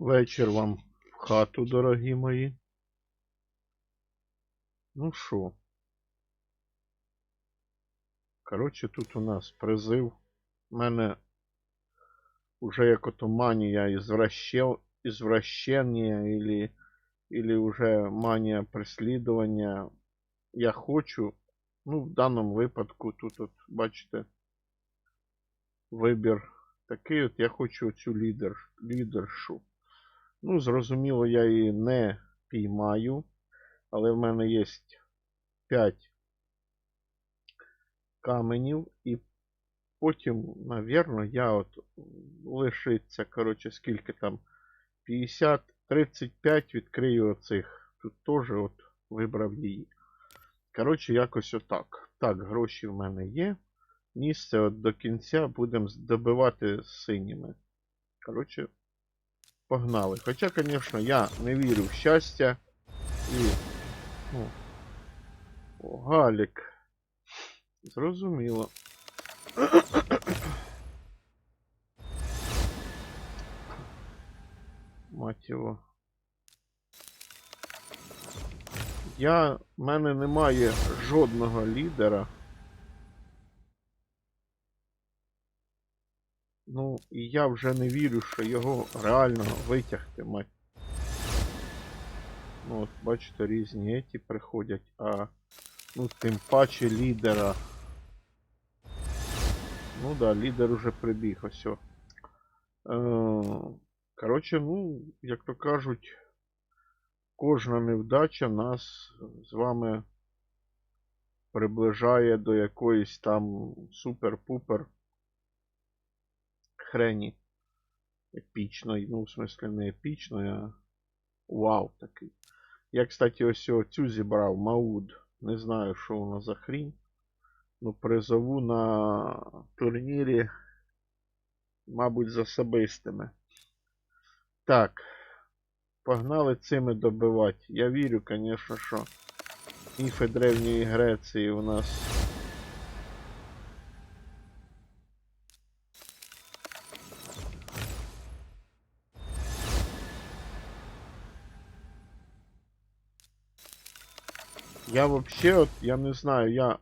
Вечір вам в хату, дорогі мої. Ну що? Коротше, тут у нас призив. У мене уже як ото манія ізвращен... ізвращення или, или уже манія преслідування. Я хочу, ну, в даному випадку тут, от, бачите, вибір такий от я хочу цю лідер, лідершу. Ну, зрозуміло, я її не піймаю, але в мене є 5 каменів, і потім, навірно, я от лишиться, коротше, скільки там 50, 35 відкрию оцих. Тут теж от вибрав її. Коротше, якось отак. Так, гроші в мене є. Місце от до кінця будемо добивати синіми. Коротше, погнали. Хоча, звісно, я не вірю в щастя. І. Ну. О, Галік. Зрозуміло. Мать його. Я. В мене немає жодного лідера. Ну, і я вже не вірю, що його реально витягти, мать. Ну, от, бачите, різні еті приходять, а ну, тим паче лідера. Ну да, лідер уже прибіг, ось. Е, коротше, ну, як то кажуть, кожна невдача нас з вами приближає до якоїсь там супер-пупер хрені епічної. Ну, в смислі, не епічної, а вау такий. Я, кстати, ось цю зібрав Мауд. Не знаю, що воно за хрінь. Ну, призову на турнірі, мабуть, за особистими. Так. Погнали цими добивати. Я вірю, звісно, що міфи Древньої Греції у нас Я вообще, от, я не знаю, я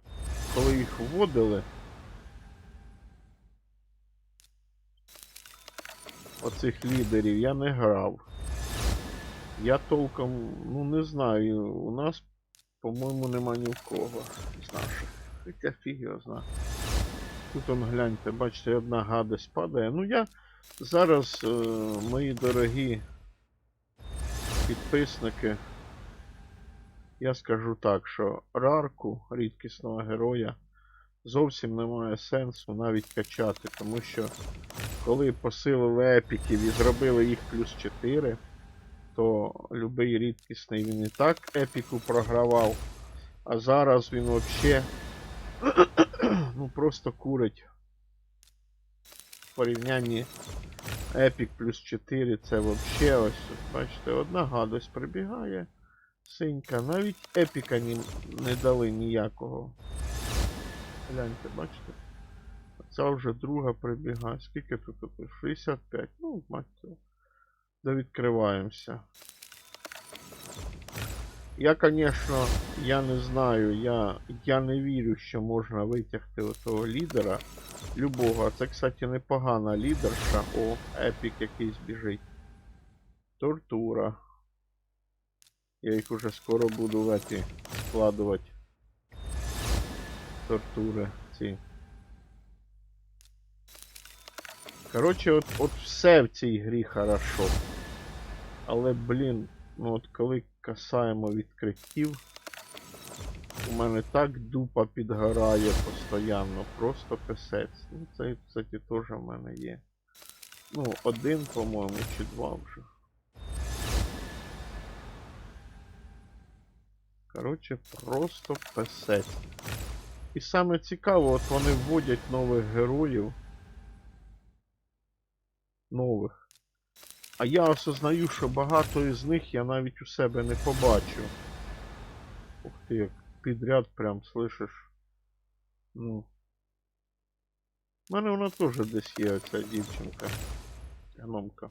коли їх вводили. Оцих лідерів я не грав. Я толком, ну не знаю, у нас, по-моєму, нема ні в кого з наших. Хоча фіг його. Тут он гляньте, бачите, одна гадость падає. Ну я зараз, е, мої дорогі підписники. Я скажу так, що рарку рідкісного героя зовсім немає сенсу навіть качати, тому що коли посилили епіків і зробили їх плюс 4, то любий рідкісний він і так епіку програвав, а зараз він взагалі ну просто курить. В порівнянні епік плюс 4 це взагалі ось, бачите, одна гадость прибігає. Синька, навіть епіка ні, не дали ніякого. Гляньте, бачите? Це вже друга прибігає. Скільки тут? тут? 65. Ну, мать цього. Довідкриваємося. Я, конечно, я не знаю, я, я не вірю, що можна витягти отого лідера. Любого. Це, кстати, непогана лідерша. О, епік якийсь біжить. Тортура. Я їх уже скоро буду в эти складувати. Тортури ці. Коротше, от, от все в цій грі хорошо. Але, блін, ну от коли касаємо відкриттів, у мене так дупа підгорає постійно, просто писець. Ну це, кстати, теж в мене є. Ну, один, по-моєму, чи два вже. Коротше, просто писець. І саме цікаво, от вони вводять нових героїв. Нових. А я осознаю, що багато із них я навіть у себе не побачу. Ух ти, як підряд прям слышиш. Ну. У мене вона теж десь є оця дівчинка. Гномка.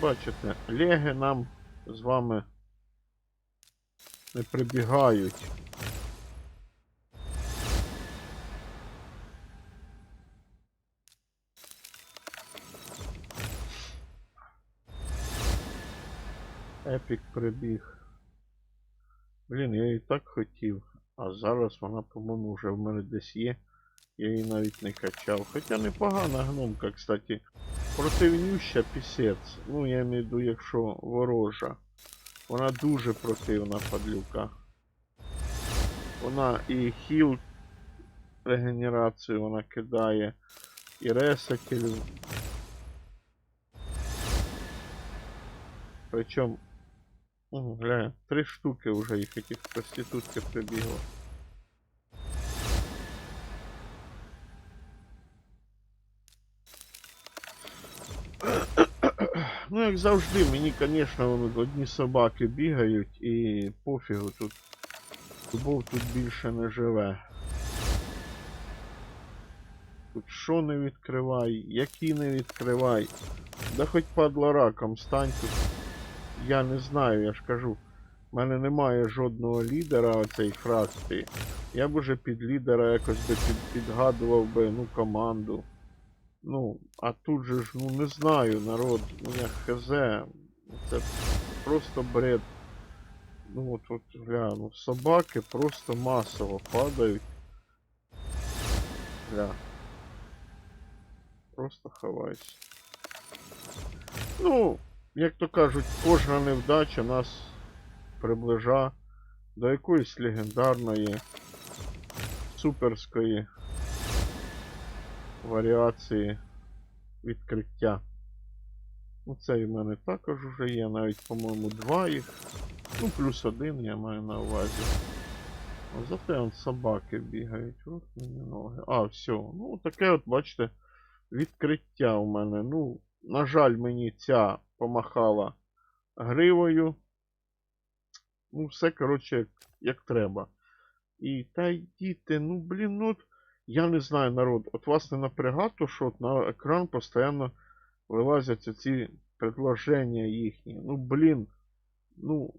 Бачите, леги нам з вами не прибігають. Епік прибіг. Блін, я її так хотів. А зараз вона, по-моєму, вже в мене десь є. Я її навіть не качав. Хоча непогана гномка, кстати. Противнюща пісець. Ну, я маю в виду, якщо ворожа. Вона дуже противна падлюка. Вона і хіл регенерацію вона кидає, і ресетель. Причому, Ого, глянь, три штуки вже їх этих проститутки прибігло. Як завжди, мені, звісно, одні собаки бігають і пофігу тут. Любов тут більше не живе. Тут що не відкривай, які не відкривай. Да хоч падла раком стань тут. Я не знаю, я ж кажу. В мене немає жодного лідера оцей фракції. Я б уже під лідера якось би під, підгадував би ну, команду. Ну, а тут же ж, ну не знаю, народ, ну я хз. Це просто бред. Ну от от гля, ну собаки просто масово падають. Гля. Просто ховайся. Ну, як то кажуть, кожна невдача нас приближа до якоїсь легендарної суперської варіації відкриття. Ну, це і в мене також вже є, навіть, по-моєму, два їх. Ну, плюс один я маю на увазі. А зате он собаки бігають. От мені ноги. А, все. Ну, таке от, бачите, відкриття у мене. Ну, на жаль, мені ця помахала гривою. Ну, все, коротше, як, як треба. І та йдіте, ну блін, ну от, я не знаю, народ, от вас не напрягає, то що от на екран постійно вилазять оці предложення їхні. Ну, блін, ну,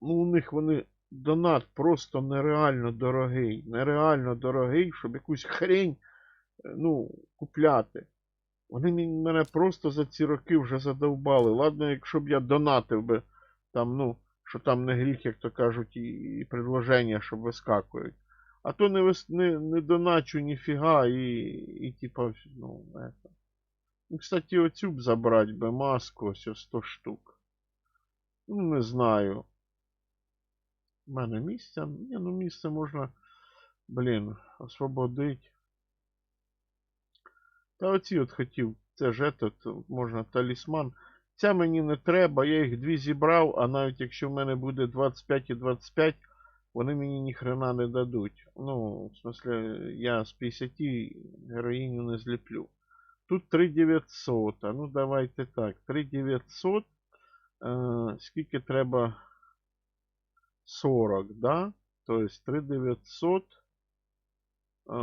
ну у них вони донат просто нереально дорогий. Нереально дорогий, щоб якусь хрень, е, ну, купляти. Вони мене просто за ці роки вже задовбали. Ладно, якщо б я донатив би там, ну, що там не гріх, як то кажуть, і, і предложення, що вискакують. А то не, не, не доначу ніфіга і, і типа, ну, это. Ну, кстати, оцю б забрати би маску, ось ось 100 штук. Ну, не знаю. У мене місця. Ні, ну місце можна, блін, освободити. Та оці от хотів, це ж этот, можна талісман. Ця мені не треба, я їх дві зібрав, а навіть якщо в мене буде 25 і 25, вони мені ніхрена не дадуть. Ну, в смысле, я з 50 героїню не зліплю. Тут 3900, а ну давайте так, 3900, е, скільки треба 40, да? То есть 3900, е,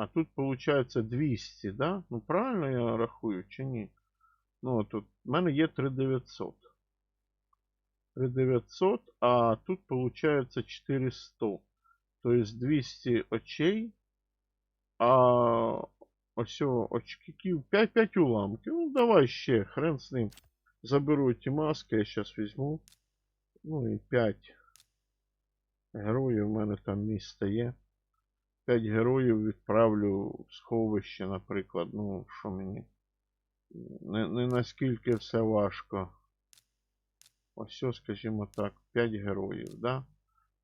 А тут получается 200, да? Ну правильно я рахую, чи ні? Ну тут в мене є 3900. 3900, а тут получается 400. То есть 200 очей, а ось очкиків 5-5 уламків. Ну давай ще, хрен з ним. Заберу ті маски, я зараз візьму. Ну і 5 героїв, у мене там місце є. 5 героїв відправлю в сховище, наприклад. Ну, що мені. Не, не наскільки все важко. Ось, скажімо так, 5 героїв, да?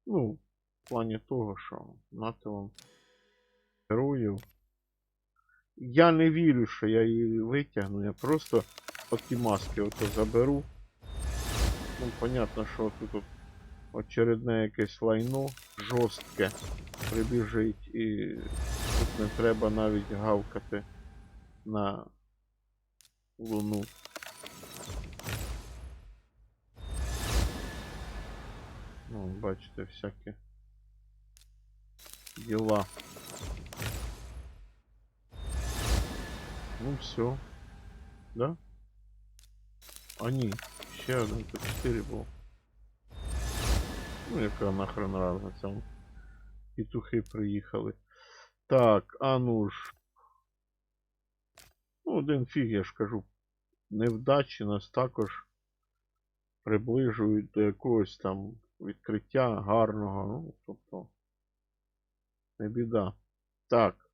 Ну, в плані того, що нате вам героїв. Я не вірю, що я її витягну, я просто оті маски ото заберу. Ну, понятно, що тут от очередне якесь лайно жорстке прибіжить і тут не треба навіть гавкати на луну. Ну, бачите, всякі діла. Ну все. Да? А ні, ще один по 4 був. Ну, яка нахрен разниця. Петухи приїхали. Так, а ну ж. Ну, один фіг, я ж кажу. Невдачі нас також приближують до якогось там відкриття гарного. Ну, тобто. Не біда. Так.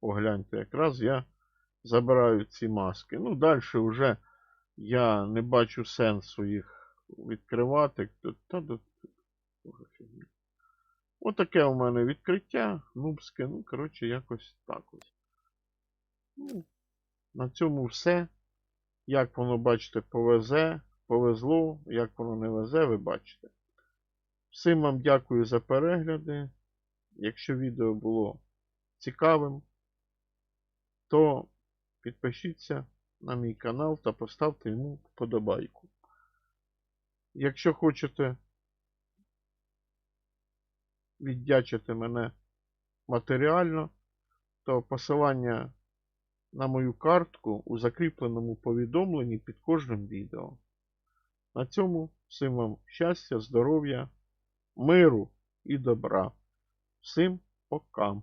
Погляньте, якраз я забираю ці маски. Ну, далі вже я не бачу сенсу їх відкривати. Отаке у мене відкриття. Нубське. Ну, коротше, якось так ось. Ну, на цьому все. Як воно, бачите, повезе, повезло, як воно не везе, ви бачите. Всім вам дякую за перегляди. Якщо відео було цікавим, то підпишіться на мій канал та поставте йому вподобайку. Якщо хочете віддячити мене матеріально, то посилання на мою картку у закріпленому повідомленні під кожним відео. На цьому всім вам щастя, здоров'я, миру і добра. Всім пока!